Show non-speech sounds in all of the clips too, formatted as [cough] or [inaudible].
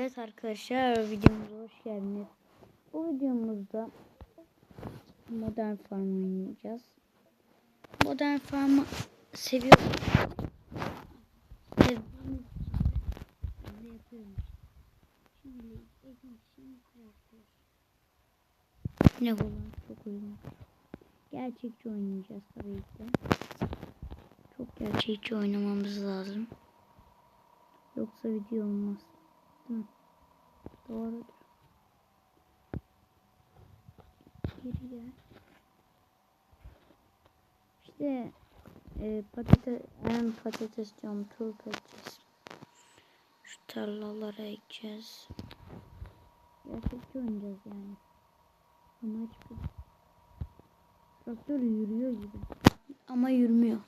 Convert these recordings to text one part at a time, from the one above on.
Evet arkadaşlar videomuza hoş geldiniz. Bu videomuzda Modern Farm oynayacağız. Modern Farm'ı seviyorum. Ne olan çok uygun. Gerçekçi oynayacağız tabii ki. Çok gerçekçi oynamamız lazım. Yoksa video olmaz. Değil mi? Doğrudur. Geri gel. İşte e, patates, hem patates diyorum turp edeceğiz. Şu tarlalara ekeceğiz. Gerçekçi oynayacağız yani. Amaç bu. Traktör yürüyor gibi. Ama yürümüyor.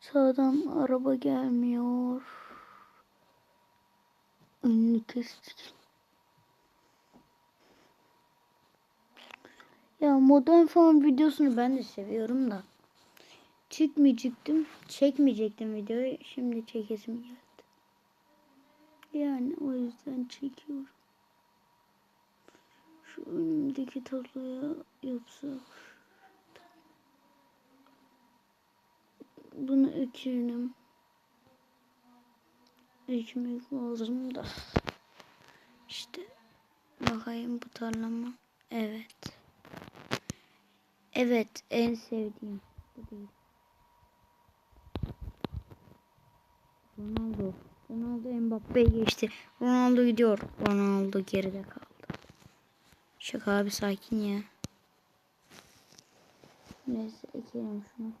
Sağdan araba gelmiyor. Önünü kestik. Ya modern falan videosunu ben de seviyorum da. Çekmeyecektim. Çekmeyecektim videoyu. Şimdi çekesim geldi. Yani o yüzden çekiyorum. Şu önümdeki tarlaya yapsak. Bunu ekerim. Ekmek lazım da. İşte bakayım bu tarlama. Evet. Evet en sevdiğim. Bu değil. Ronaldo. Ronaldo Mbappe'ye geçti. Ronaldo gidiyor. Ronaldo geride kaldı. Şaka abi sakin ya. Neyse ekelim şunu.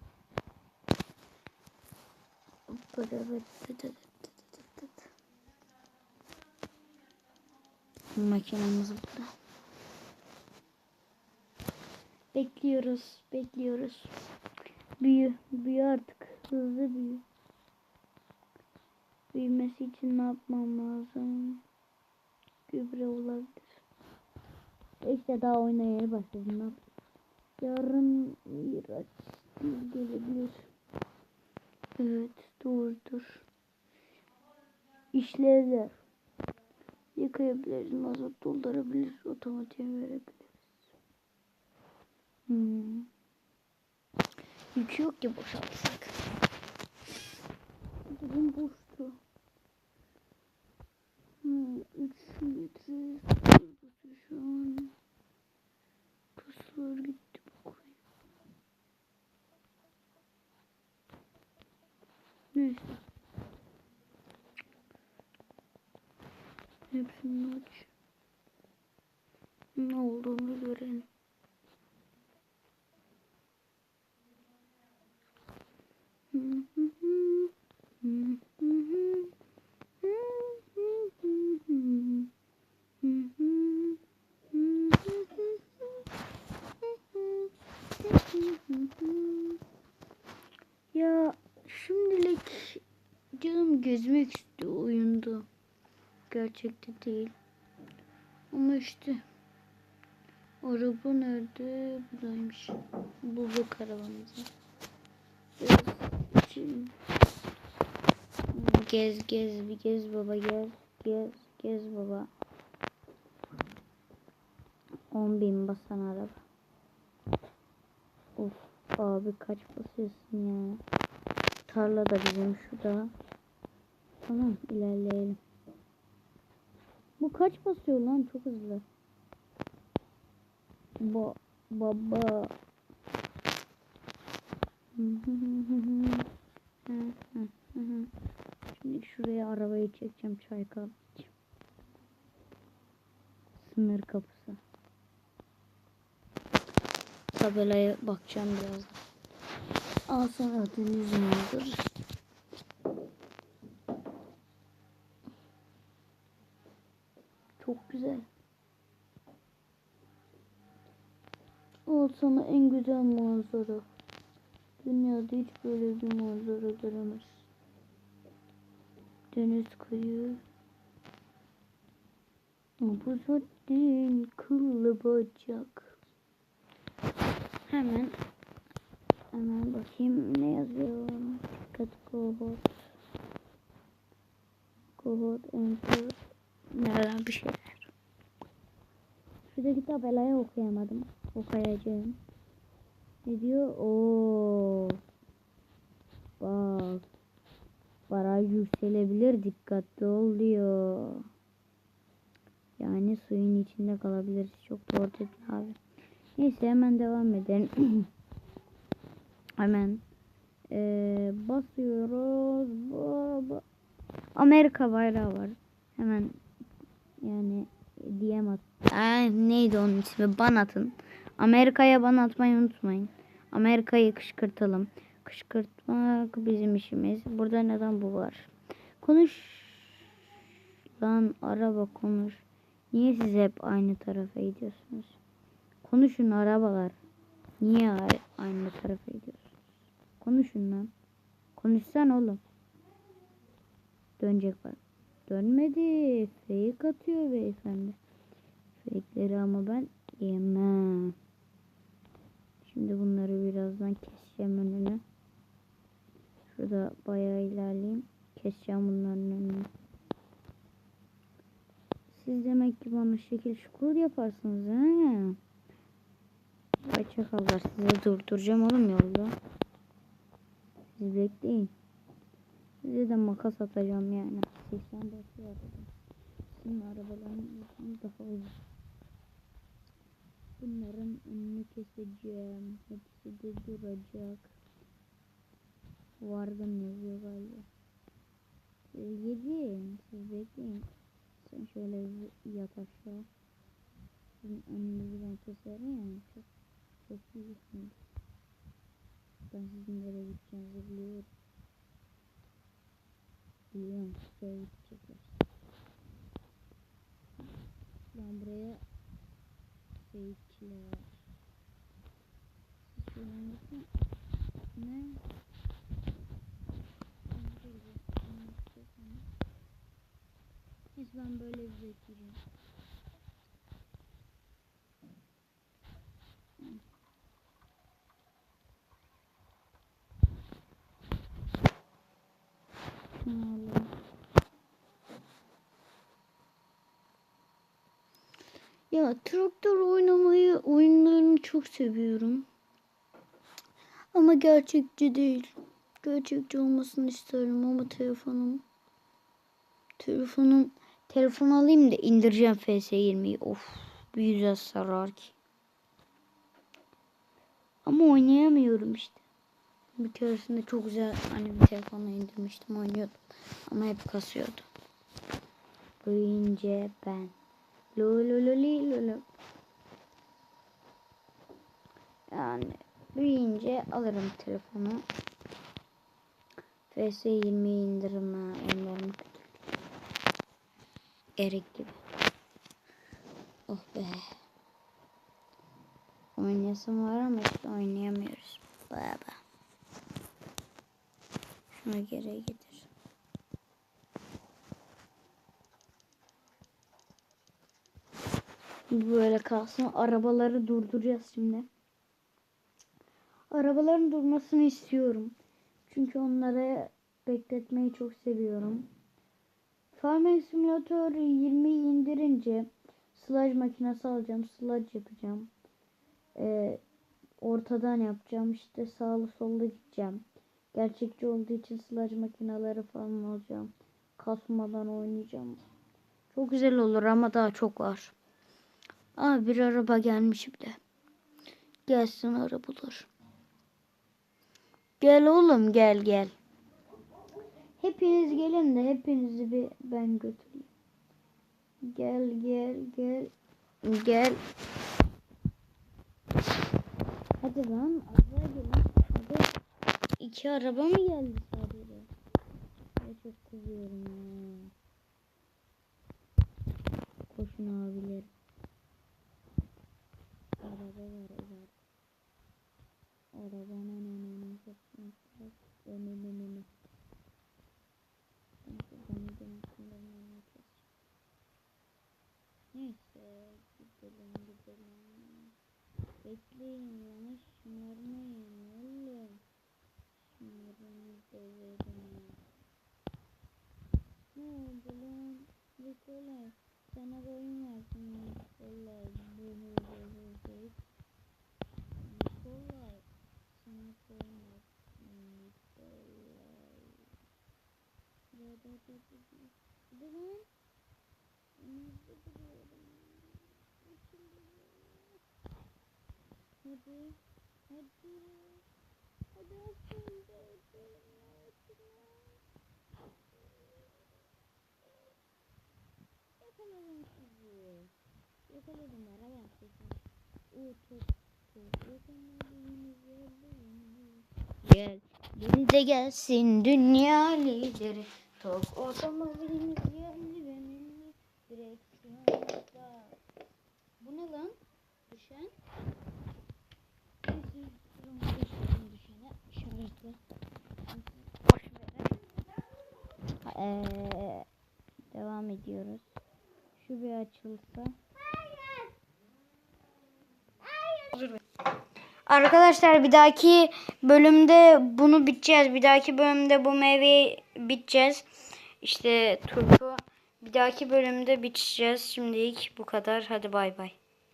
Makinamız burada. Bekliyoruz, bekliyoruz. Büyü, büyü artık. Hızlı büyü. Büyümesi için ne yapmam lazım? Gübre olabilir. İşte daha oynayaya başladım. Yarın Miraç gelebilir. Evet doğrudur. İşlevler. Yıkayabiliriz, mazot doldurabiliriz, otomatiğe verebiliriz. Hmm. Yük yok ki boşaltsak. Durum boştu. Hmm, 3 Hepsini aç. Ne olduğunu görelim. Ya şimdilik canım gezmek istiyor oyunda. Gerçekte değil. Ama işte araba nerede? Buradaymış. Bulduk arabamızı. Biraz içelim. Gez gez bir gez baba gez gez gez baba. 10 bin basan araba. Of abi kaç basıyorsun ya. Tarla da bizim şurada. Tamam ilerleyelim. Bu kaç basıyor lan çok hızlı. Ba baba. Şimdi şuraya arabayı çekeceğim çay kahve. Sınır kapısı. Tabelaya bakacağım biraz. Al sana manzarası. Çok güzel. Al sana en güzel manzara. Dünyada hiç böyle bir manzara göremez. Deniz kıyı. Bu zaten kıllı bacak. Hemen hemen bakayım ne yazıyor. Dikkat kohort. Code enter. Nereden bir şeyler. Şurada kitap elaya okuyamadım. Okuyacağım. Ne diyor? Oo. Bak. Baraj yükselebilir. Dikkatli ol diyor. Yani suyun içinde kalabiliriz. Çok doğru dedin abi. Neyse hemen devam edelim. [clears throat] hemen ee, basıyoruz. Ba- ba- Amerika bayrağı var. Hemen yani diyem at. Ay, neydi onun ismi? Ban atın. Amerika'ya ban atmayı unutmayın. Amerika'yı kışkırtalım. Kışkırtmak bizim işimiz. Burada neden bu var? Konuş. Lan araba konuş. Niye siz hep aynı tarafa gidiyorsunuz? Konuşun arabalar. Niye aynı tarafa gidiyorsunuz? Konuşun lan. Konuşsan oğlum. Dönecek bak. Dönmedi. Fake atıyor beyefendi. Fake'leri ama ben yemem. Şimdi bunları birazdan keseceğim önünü. Şurada bayağı ilerleyeyim. Keseceğim bunların önünü. Siz demek ki bana şekil şukul yaparsınız ha? Vay çakallar sizi durduracağım oğlum yolda. Siz bekleyin. Size de makas atacağım yani. 80 basıyor araba. Sizin arabaların daha uzun. Bunların önünü keseceğim. Hepsi de duracak. Vargın yazıyor galiba. Siz gidin. Siz bekleyin. Sen şöyle yat aşağı. Sizin önünüzü ben keserim yani. Çok çok iyisin. Ben sizin nereye gideceğinizi biliyorum. Biliyorum. Şuraya gidecekler. Ben buraya gitsin. Ne? Neyse ben böyle bir bekleyeceğim. Allah. Ya traktör oynamayı oyunlarını çok seviyorum. Ama gerçekçi değil. Gerçekçi olmasını isterim ama telefonum telefonum telefon alayım da indireceğim FS20'yi. Of bir güzel sarar ki. Ama oynayamıyorum işte. Bir keresinde çok güzel hani bir telefonla indirmiştim oynuyordum. Ama hep kasıyordu. Büyüyünce ben. Lo. Yani büyüyünce alırım telefonu. FS20'yi indiririm ha. Onların Erik gibi. Oh be. Oynayasım var ama işte oynayamıyoruz. Baba. Şunu geri getir. Bu Böyle kalsın. Arabaları durduracağız şimdi. Arabaların durmasını istiyorum. Çünkü onları bekletmeyi çok seviyorum. Farming Simulator 20'yi indirince sludge makinesi alacağım. Sludge yapacağım. Ee, ortadan yapacağım. İşte sağlı sollu gideceğim. Gerçekçi olduğu için sludge makineleri falan alacağım. Kasmadan oynayacağım. Çok güzel olur ama daha çok var. Aa bir araba gelmiş bir de. Gelsin arabalar. Gel oğlum gel gel. Hepiniz gelin de hepinizi bir ben götüreyim. Gel gel gel. Gel. Hadi lan arabaya gelin. Hadi. İki araba mı geldi sadece? Ben çok kızıyorum ya. Koşun abiler. Araba var ileride. Arabanın önüne önüne kes. Neyse. Gidelim gidelim. Bekleyin yana şımarmayın Lan. Önümüzde duruyorum. Yakaladım sizi. Yakaladım Gel. Denize gelsin dünya lideri. Tok otomobilimiz yerli milli. Direksiyonda. Bu ne lan? Düşen. Eee, devam ediyoruz. Şu bir açılsa. Arkadaşlar bir dahaki bölümde bunu biteceğiz. Bir dahaki bölümde bu meyveyi biteceğiz. İşte turpu bir dahaki bölümde biteceğiz. Şimdilik bu kadar. Hadi bay bay.